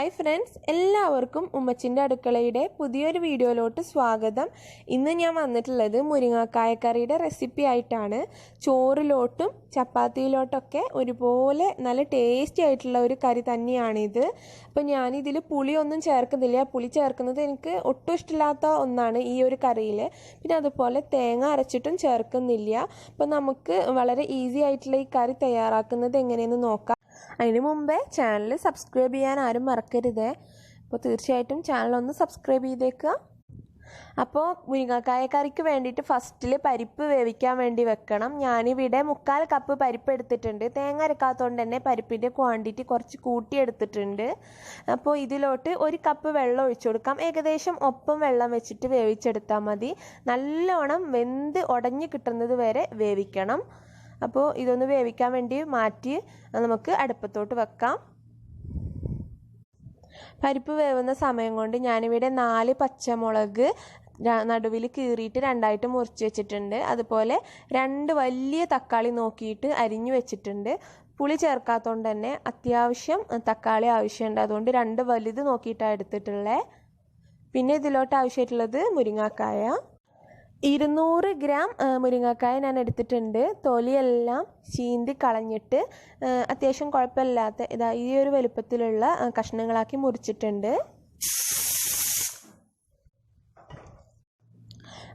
Hi friends എല്ലാവർക്കും ഉമ്മച്ചിന്റെ അടുക്കളയുടെ പുതിയൊരു വീഡിയോയിലോട്ട് സ്വാഗതം. ഇന്ന് ഞാൻ വന്നിട്ടുള്ളത് മുരിങ്ങാക്കായ കറിയുടെ റെസിപ്പി ആയിട്ടാണ്. ചോറിലോട്ടും ചപ്പാത്തിയിലോട്ടൊക്കെ ഒരുപോലെ നല്ല ടേസ്റ്റി ആയിട്ടുള്ള ഒരു കറി തന്നെയാണിത്. അപ്പോൾ ഞാനിതിൽ പുളിയൊന്നും ചേർക്കുന്നില്ല. പുളി ചേർക്കുന്നത് എനിക്ക് ഒട്ടും ഇഷ്ടമില്ലാത്ത ഒന്നാണ് ഈ ഒരു കറിയിൽ പിന്നെ അതുപോലെ തേങ്ങ അരച്ചിട്ടും ചേർക്കുന്നില്ല. അപ്പോൾ നമുക്ക് വളരെ ഈസി ആയിട്ടുള്ള ഈ കറി തയ്യാറാക്കുന്നത് എങ്ങനെയെന്ന് നോക്കാം. അതിന് മുമ്പേ ചാനൽ സബ്സ്ക്രൈബ് ചെയ്യാൻ ആരും മറക്കരുത്. അപ്പോൾ തീർച്ചയായിട്ടും ചാനൽ ഒന്ന് സബ്സ്ക്രൈബ് ചെയ്തേക്കുക. അപ്പോൾ മുരിങ്ങക്കായ കറിക്ക് വേണ്ടിയിട്ട് ഫസ്റ്റിൽ പരിപ്പ് വേവിക്കാൻ വേണ്ടി വെക്കണം. ഞാനിവിടെ മുക്കാൽ കപ്പ് പരിപ്പ് എടുത്തിട്ടുണ്ട്. തേങ്ങ അരക്കാത്തതുകൊണ്ട് തന്നെ പരിപ്പിന്റെ ക്വാണ്ടിറ്റി കുറച്ച് കൂട്ടിയെടുത്തിട്ടുണ്ട് അപ്പോൾ ഇതിലോട്ട് ഒരു കപ്പ് വെള്ളം ഒഴിച്ചു കൊടുക്കാം. ഏകദേശം ഒപ്പം വെള്ളം വെച്ചിട്ട് വേവിച്ചെടുത്താൽ മതി. നല്ലോണം വെന്ത് ഉടഞ്ഞു കിട്ടുന്നത് വരെ വേവിക്കണം. അപ്പോൾ ഇതൊന്ന് വേവിക്കാൻ വേണ്ടി മാറ്റി നമുക്ക് അടുപ്പത്തോട്ട് വെക്കാം. പരിപ്പ് വേവുന്ന സമയം കൊണ്ട് ഞാനിവിടെ നാല് പച്ചമുളക് നടുവിൽ കീറിയിട്ട് രണ്ടായിട്ട് മുറിച്ച് വെച്ചിട്ടുണ്ട്. അതുപോലെ രണ്ട് വലിയ തക്കാളി നോക്കിയിട്ട് അരിഞ്ഞു വെച്ചിട്ടുണ്ട്. പുളി ചേർക്കാത്തതുകൊണ്ട് തന്നെ അത്യാവശ്യം തക്കാളി ആവശ്യമുണ്ട്. അതുകൊണ്ട് രണ്ട് വലുത് നോക്കിയിട്ടാണ് എടുത്തിട്ടുള്ളത് പിന്നെ ഇതിലോട്ട് ആവശ്യമായിട്ടുള്ളത് മുരിങ്ങാക്കായ. ഇരുന്നൂറ് ഗ്രാം മുരിങ്ങക്കായ ഞാൻ എടുത്തിട്ടുണ്ട്. തൊലിയെല്ലാം ചീന്തി കളഞ്ഞിട്ട് അത്യാവശ്യം കുഴപ്പമില്ലാത്ത ഇതാ ഈ ഒരു വലുപ്പത്തിലുള്ള കഷ്ണങ്ങളാക്കി മുറിച്ചിട്ടുണ്ട്.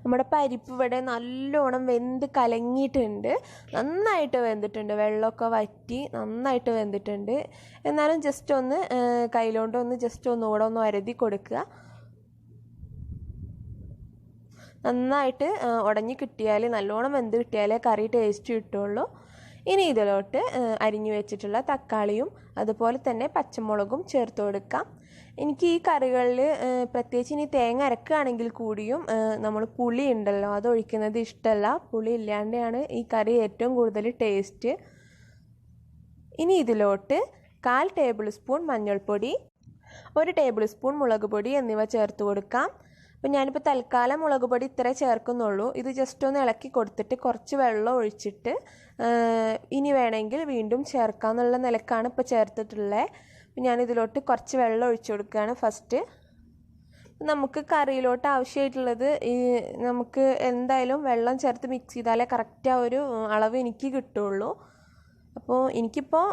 നമ്മുടെ പരിപ്പ് ഇവിടെ നല്ലോണം വെന്ത് കലങ്ങിയിട്ടുണ്ട്. നന്നായിട്ട് വെന്തിട്ടുണ്ട്. വെള്ളമൊക്കെ വറ്റി നന്നായിട്ട് വെന്തിട്ടുണ്ട്. എന്നാലും ജസ്റ്റ് ഒന്ന് കയ്യിലോണ്ട് ഒന്ന് ജസ്റ്റ് ഒന്നുകൂടെ ഒന്ന് വരതി കൊടുക്കുക. നന്നായിട്ട് ഉടഞ്ഞ് കിട്ടിയാൽ നല്ലോണം വെന്ത് കിട്ടിയാലേ കറി ടേസ്റ്റ് കിട്ടുള്ളൂ. ഇനി ഇതിലോട്ട് അരിഞ്ഞു വെച്ചിട്ടുള്ള തക്കാളിയും അതുപോലെ തന്നെ പച്ചമുളകും ചേർത്ത് കൊടുക്കാം. എനിക്ക് ഈ കറികളിൽ പ്രത്യേകിച്ച് ഇനി തേങ്ങ അരക്കുകയാണെങ്കിൽ കൂടിയും നമ്മൾ പുളി ഉണ്ടല്ലോ അത് ഒഴിക്കുന്നത് ഇഷ്ടമല്ല പുളി ഇല്ലാണ്ടാണ് ഈ കറി ഏറ്റവും കൂടുതൽ ടേസ്റ്റ് ഇനി ഇതിലോട്ട് കാൽ ടേബിൾ സ്പൂൺ മഞ്ഞൾപ്പൊടി ഒരു ടേബിൾ സ്പൂൺ മുളക് പൊടി എന്നിവ ചേർത്ത് കൊടുക്കാം. അപ്പം ഞാനിപ്പോൾ തൽക്കാലം മുളക് പൊടി ഇത്രേ ചേർക്കുന്നുള്ളൂ. ഇത് ജസ്റ്റ് ഒന്ന് ഇളക്കി കൊടുത്തിട്ട് കുറച്ച് വെള്ളം ഒഴിച്ചിട്ട് ഇനി വേണമെങ്കിൽ വീണ്ടും ചേർക്കാമെന്നുള്ള നിലക്കാണ് ഇപ്പോൾ ചേർത്തിട്ടുള്ളത് അപ്പം ഞാനിതിലോട്ട് കുറച്ച് വെള്ളം ഒഴിച്ചു കൊടുക്കുകയാണ് ഫസ്റ്റ് നമുക്ക് കറിയിലോട്ട് ആവശ്യമായിട്ടുള്ളത് ഈ നമുക്ക് എന്തായാലും വെള്ളം ചേർത്ത് മിക്സ് ചെയ്താലേ കറക്റ്റ് ആ ഒരു അളവ് എനിക്ക് കിട്ടുള്ളൂ. അപ്പോൾ എനിക്കിപ്പോൾ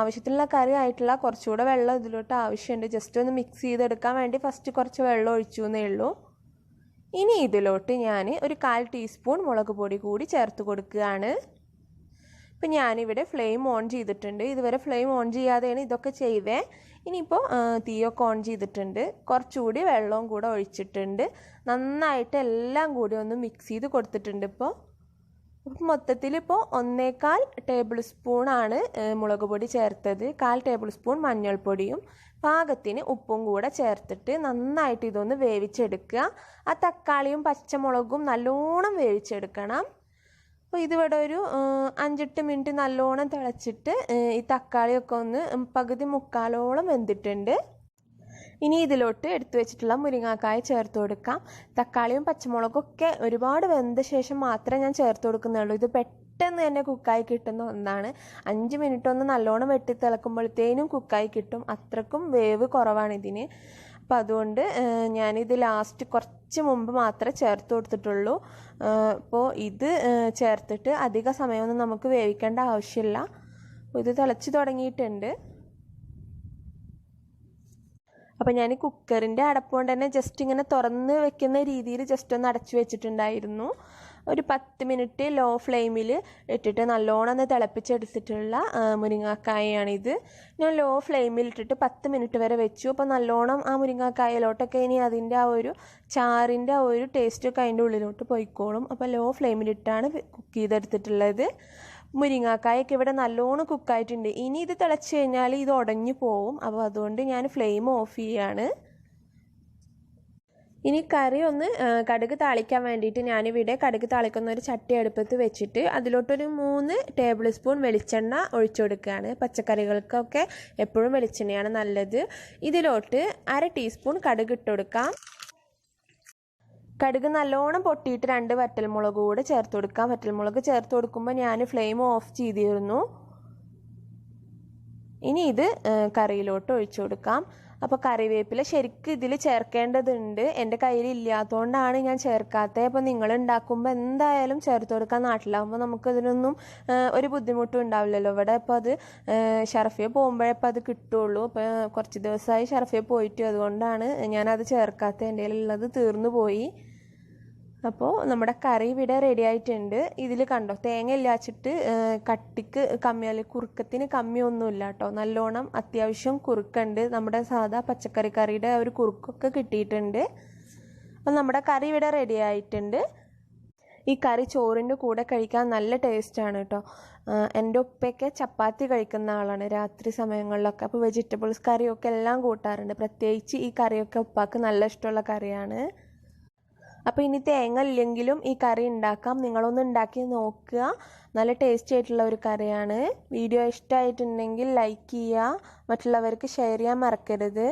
ആവശ്യത്തിനുള്ള കറി ആയിട്ടുള്ള കുറച്ചുകൂടെ വെള്ളം ഇതിലോട്ട് ആവശ്യമുണ്ട്. ജസ്റ്റ് ഒന്ന് മിക്സ് ചെയ്തെടുക്കാൻ വേണ്ടി ഫസ്റ്റ് കുറച്ച് വെള്ളം ഒഴിച്ചു എന്നേ ഉള്ളൂ. ഇനി ഇതിലോട്ട് ഞാൻ ഒരു കാൽ ടീസ്പൂൺ മുളക് പൊടി കൂടി ചേർത്ത് കൊടുക്കുകയാണ്. ഇപ്പം ഞാനിവിടെ ഫ്ലെയിം ഓൺ ചെയ്തിട്ടുണ്ട്. ഇതുവരെ ഫ്ലെയിം ഓൺ ചെയ്യാതെയാണ് ഇതൊക്കെ ചെയ്തേ. ഇനിയിപ്പോൾ തീയൊക്കെ ഓൺ ചെയ്തിട്ടുണ്ട്. കുറച്ചുകൂടി വെള്ളവും കൂടെ ഒഴിച്ചിട്ടുണ്ട്. നന്നായിട്ട് എല്ലാം കൂടി ഒന്ന് മിക്സ് ചെയ്ത് കൊടുത്തിട്ടുണ്ട് ഇപ്പോൾ. മൊത്തത്തിൽ ഇപ്പോൾ ഒന്നേകാൽ ടേബിൾ സ്പൂണാണ് മുളക് പൊടി ചേർത്തത്. കാൽ ടേബിൾ സ്പൂൺ മഞ്ഞൾപ്പൊടിയും പാകത്തിന് ഉപ്പും കൂടെ ചേർത്തിട്ട് നന്നായിട്ട് ഇതൊന്ന് വേവിച്ചെടുക്കുക. ആ തക്കാളിയും പച്ചമുളകും നല്ലോണം വേവിച്ചെടുക്കണം. അപ്പോൾ ഇതിവിടെ ഒരു അഞ്ചെട്ട് മിനിറ്റ് നല്ലോണം തിളച്ചിട്ട് ഈ തക്കാളിയൊക്കെ ഒന്ന് പകുതി മുക്കാലോളം വെന്തിട്ടുണ്ട്. ഇനി ഇതിലോട്ട് എടുത്തു വെച്ചിട്ടുള്ള മുരിങ്ങാക്കായ ചേർത്ത് കൊടുക്കാം. തക്കാളിയും പച്ചമുളകും ഒക്കെ ഒരുപാട് വെന്ത ശേഷം മാത്രമേ ഞാൻ ചേർത്ത് കൊടുക്കുന്നുള്ളൂ. ഇത് പെട്ടെന്ന് തന്നെ കുക്കായി കിട്ടുന്ന ഒന്നാണ്. അഞ്ച് മിനിറ്റ് ഒന്ന് നല്ലോണം വെട്ടി തിളക്കുമ്പോഴത്തേനും കുക്കായി കിട്ടും. അത്രക്കും വേവ് കുറവാണ് ഇതിന്. അപ്പോൾ അതുകൊണ്ട് ഞാനിത് ലാസ്റ്റ് കുറച്ച് മുമ്പ് മാത്രമേ ചേർത്ത് കൊടുത്തിട്ടുള്ളൂ. അപ്പോൾ ഇത് ചേർത്തിട്ട് അധിക സമയമൊന്നും നമുക്ക് വേവിക്കേണ്ട ആവശ്യമില്ല. ഇത് തിളച്ച് തുടങ്ങിയിട്ടുണ്ട്. അപ്പോൾ ഞാൻ കുക്കറിന്റെ അടപ്പുകൊണ്ട് തന്നെ ജസ്റ്റ് ഇങ്ങനെ തുറന്ന് വെക്കുന്ന രീതിയിൽ ജസ്റ്റ് ഒന്ന് അടച്ചു വെച്ചിട്ടുണ്ടായിരുന്നു. ഒരു പത്ത് മിനിറ്റ് ലോ ഫ്ലെയിമിൽ ഇട്ടിട്ട് നല്ലോണം ഒന്ന് തിളപ്പിച്ചെടുത്തിട്ടുള്ള മുരിങ്ങാക്കായയാണിത്. ഞാൻ ലോ ഫ്ലെയിമിൽ ഇട്ടിട്ട് പത്ത് മിനിറ്റ് വരെ വെച്ചു. അപ്പോൾ നല്ലോണം ആ മുരിങ്ങാക്കായയിലോട്ടൊക്കെ ഇനി അതിന്റെ ആ ഒരു ചാറിന്റെ ആ ഒരു ടേസ്റ്റൊക്കെ അതിന്റെ ഉള്ളിലോട്ട് പോയിക്കോളും. അപ്പോൾ ലോ ഫ്ലെയിമിലിട്ടാണ് കുക്ക് ചെയ്തെടുത്തിട്ടുള്ളത്. മുരിങ്ങാക്കായൊക്കെ ഇവിടെ നല്ലോണം കുക്കായിട്ടുണ്ട് ഇനി ഇത് തിളച്ച് കഴിഞ്ഞാൽ ഇത് ഉടഞ്ഞു പോവും. അപ്പോൾ അതുകൊണ്ട് ഞാൻ ഫ്ലെയിം ഓഫ് ചെയ്യാണ്. ഇനി കറി ഒന്ന് കടുക് താളിക്കാൻ വേണ്ടിയിട്ട് ഞാനിവിടെ കടുക് താളിക്കുന്ന ഒരു ചട്ടി അടുപ്പത്ത് വെച്ചിട്ട് അതിലോട്ടൊരു മൂന്ന് ടേബിൾ സ്പൂൺ വെളിച്ചെണ്ണ ഒഴിച്ചു കൊടുക്കുകയാണ്. പച്ചക്കറികൾക്കൊക്കെ എപ്പോഴും വെളിച്ചെണ്ണയാണ് നല്ലത്. ഇതിലോട്ട് അര ടീസ്പൂൺ കടുക് ഇട്ട് കൊടുക്കാം. കടുക് നല്ലോണം പൊട്ടിയിട്ട് രണ്ട് വറ്റൽമുളക് കൂടെ ചേർത്ത് കൊടുക്കാം. വറ്റൽമുളക് ചേർത്ത് കൊടുക്കുമ്പോൾ ഞാൻ ഫ്ലെയിം ഓഫ് ചെയ്തിരുന്നു. ഇനി ഇത് കറിയിലോട്ട് ഒഴിച്ചു കൊടുക്കാം. അപ്പോൾ കറിവേപ്പില ശരിക്കും ഇതിൽ ചേർക്കേണ്ടതുണ്ട്. എന്റെ കയ്യിൽ ഇല്ലാത്തതുകൊണ്ടാണ് ഞാൻ ചേർക്കാത്തത് അപ്പോൾ നിങ്ങൾ ഉണ്ടാക്കുമ്പോൾ എന്തായാലും ചേർത്ത് കൊടുക്കാൻ നാട്ടിലാകുമ്പോൾ നമുക്കതിനൊന്നും ഇതിനൊന്നും ഒരു ബുദ്ധിമുട്ടും ഉണ്ടാവില്ലല്ലോ. ഇവിടെ ഇപ്പോൾ അത് ഷർഫിയ പോകുമ്പോഴേ ഇപ്പോൾ അത് കിട്ടുള്ളൂ. അപ്പോൾ കുറച്ച് ദിവസമായി ഷർഫിയ പോയിട്ട് അതുകൊണ്ടാണ് ഞാനത് ചേർക്കാത്തത് എന്റെ കയ്യിലുള്ളത് തീർന്നു പോയി. അപ്പോൾ നമ്മുടെ കറി ഇവിടെ റെഡി ആയിട്ടുണ്ട്. ഇതിൽ കണ്ടോ തേങ്ങ ഇല്ലാച്ചിട്ട് കട്ടിക്ക് കമ്മിയല്ല കുറുക്കത്തിന് കമ്മിയൊന്നുമില്ല കേട്ടോ. നല്ലോണം അത്യാവശ്യം കുറുക്കുണ്ട്. നമ്മുടെ സാധാ പച്ചക്കറി കറിയുടെ ഒരു കുറുക്കൊക്കെ കിട്ടിയിട്ടുണ്ട്. അപ്പോൾ നമ്മുടെ കറി ഇവിടെ റെഡി ആയിട്ടുണ്ട്. ഈ കറി ചോറിന്റെ കൂടെ കഴിക്കാൻ നല്ല ടേസ്റ്റാണ് കേട്ടോ. എന്റെ ഉപ്പയൊക്കെ ചപ്പാത്തി കഴിക്കുന്ന ആളാണ് രാത്രി സമയങ്ങളിലൊക്കെ. അപ്പോൾ വെജിറ്റബിൾസ് കറിയൊക്കെ എല്ലാം കൂട്ടാറുണ്ട്. പ്രത്യേകിച്ച് ഈ കറിയൊക്കെ ഉപ്പാക്ക് നല്ല ഇഷ്ടമുള്ള കറിയാണ്. അപ്പോൾ ഇനി തേങ്ങ ഇല്ലെങ്കിലും ഈ കറി ഉണ്ടാക്കാം. നിങ്ങളൊന്ന് ഉണ്ടാക്കി നോക്കുക. നല്ല ടേസ്റ്റി ആയിട്ടുള്ള ഒരു കറിയാണ്. വീഡിയോ ഇഷ്ടമായിട്ടുണ്ടെങ്കിൽ ലൈക്ക് ചെയ്യുക. മറ്റുള്ളവർക്ക് ഷെയർ ചെയ്യാൻ മറക്കരുത്.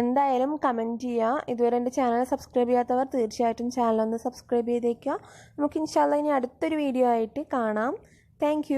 എന്തായാലും കമന്റ് ചെയ്യുക. ഇതുവരെ എന്റെ ചാനൽ സബ്സ്ക്രൈബ് ചെയ്യാത്തവർ തീർച്ചയായിട്ടും ചാനൽ ഒന്ന് സബ്സ്ക്രൈബ് ചെയ്തേക്കുക. നമുക്ക് ഇൻഷാല്ല ഇനി അടുത്തൊരു വീഡിയോ ആയിട്ട് കാണാം. താങ്ക്